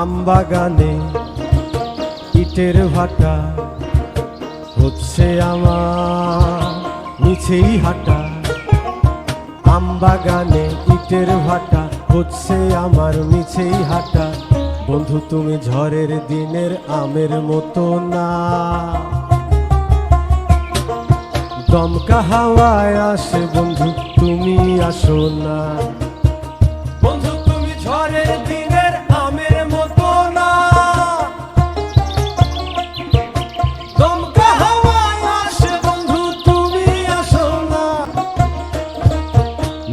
আমবাগানে ইটের ভাটা হচ্ছে আমার মিছেই হাঁটা। আমবাগানে ইটের ভাটা হচ্ছে আমার মিছেই হাঁটা। বন্ধু, তুমি ঝড়ের দিনের আমের মতো না। দমকা হাওয়ায় আসে বন্ধু, তুমি আসো না।